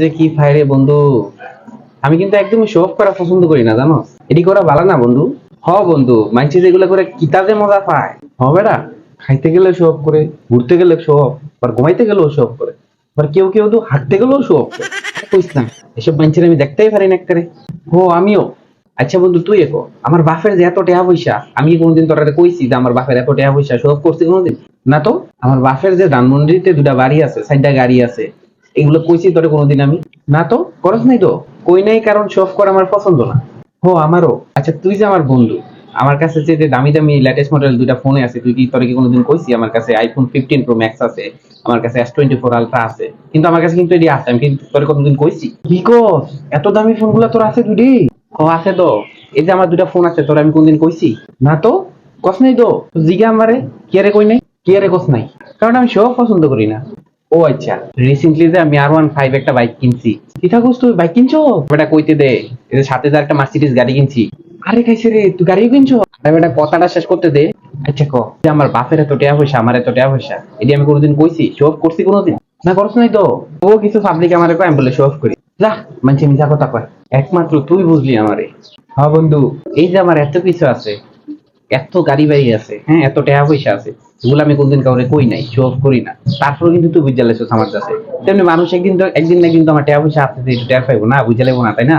যে কি ফাইরে বন্ধু? আমি কিন্তু শো অফ করা পছন্দ করি না, জানো? এটি করা ভালো না, বন্ধু। হ, বন্ধু যেগুলো করে মজা পায়। খাইতে গেলে শো অফ করে, ঘুরতে গেলে শো অফ আর ঘুমাইতে গেলেও শো অফ করে কেউ কেউ তো হাঁটতে গেলেও শো অফ করে। এসব আমি দেখতেই পারি না একবারে। ও, আমিও। আচ্ছা বন্ধু, তুই একো আমার বাপের যে এত টাকা পয়সা, আমি কোনোদিন তোরা কইছি যে আমার বাপের এত টাকা পয়সা শো অফ করছি কোনোদিন? না তো, আমার বাপের যে ধানমন্ডিতে দুটা বাড়ি আছে, চারটা গাড়ি আছে এগুলো কইছি তোরে কোনোদিন আমি। না তো করস নাই তো। কই নাই কারণ শো অফ করা আমার পছন্দ না। হো আমারও। আচ্ছা তুই যে আমার বন্ধু আমার কাছে যে যে দামি দামি লেটেস্ট মডেল দুইটা ফোনে আছে তুই কি তোরে কি কোনোদিন কইছি? আমার কাছে আইফোন ফিফটিন প্রো ম্যাক্স আছে আমার কাছে এস টোয়েন্টি ফোর আলট্রা আছে। কিন্তু আমার কাছে কিন্তু এটি আছে আমি কিন্তু তোরে কোনোদিন কইছি? কি কস? এত দামি ফোনগুলো তোর আছে দুটি? ও আছে তো। এই যে আমার দুটা ফোন আছে তোর আমি কোনদিন কইছি? না তো কস নাই তো। জিগা আমারে কি আরে কই নাই? কি আরে কস নাই? কারণ আমি সব পছন্দ করি না। ও আচ্ছা রিসেন্টলি যে আমি আর ওয়ান ফাইভ একটা বাইক কিনছি। কি থাকুস তুই বাইক কিনছো? বেটা কইতে দে সাথে যে একটা মার্সিডিজ গাড়ি কিনছি। আরে খাইছে রে, তুই গাড়িও কিনছো? আরে বেটা কথাটা শেষ করতে দে। আচ্ছা ক, যে আমার বাপের এত টাকা পয়সা, আমার এত টাকা পয়সা, এটি আমি কোনোদিন কইছি শো অফ করছি কোনোদিন? না করছ নাই তো? ও কিছু পাবলিক আমারে কয়, আমি বলে শো অফ করি। যা, মানছি মিথ্যা কথা কয়। একমাত্র তুই বুঝলি আমারে। হ্যাঁ বন্ধু, এই যে আমার এত কিছু আছে এত গাড়ি বাড়ি আছে হ্যাঁ এত টাকা পয়সা আছে, এগুলো আমি কোনদিন কাউরে কই নাই শো অফ করি না। তারপরে কিন্তু তুই বুঝে লেছিস আমার কাছে। তেমনি মানুষ একদিন তো একদিন না কিন্তু আমার টাকা পয়সা আছে একটু টের পাইবো না, বুঝে লেবো না, তাই না?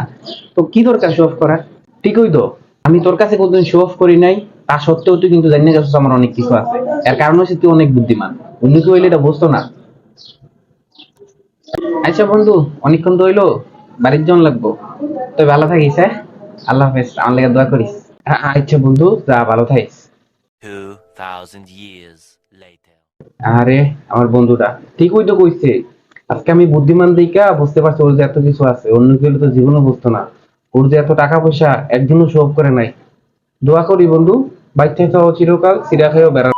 তো কি দরকার শো অফ করার? ঠিকই তো। আমি তোর কাছে কোনদিন শো অফ করি নাই, তা সত্ত্বেও তুই কিন্তু জানিয়ে গেছিস আমার অনেক কিছু আছে। এর কারণ হচ্ছে তুই অনেক বুদ্ধিমান। অন্য কেউ হইলে এটা বুঝতো না। আচ্ছা বন্ধু, অনেকক্ষণ তো হইল, বাড়ির জন লাগবো। তো ভালো থাকিস হ্যাঁ? আল্লাহ হাফেজ, আমার লেগে দোয়া করিস। আচ্ছা বন্ধু যা ভালো থাকিস। 2,000 years later. আরে আমার বন্ধুটা ঠিকই তো কইছে। আজকে আমি বুদ্ধিমান দিকা বুঝতে পারছি ওর যে এত কিছু আছে অন্য কেউ তো জীবনে বুঝতো না। ওর যে এত টাকা পয়সা একদিনও শোভ করে নাই। দোয়া করি বন্ধু বাইক থেকে চিরকাল সিরা খেয়েও বেড়া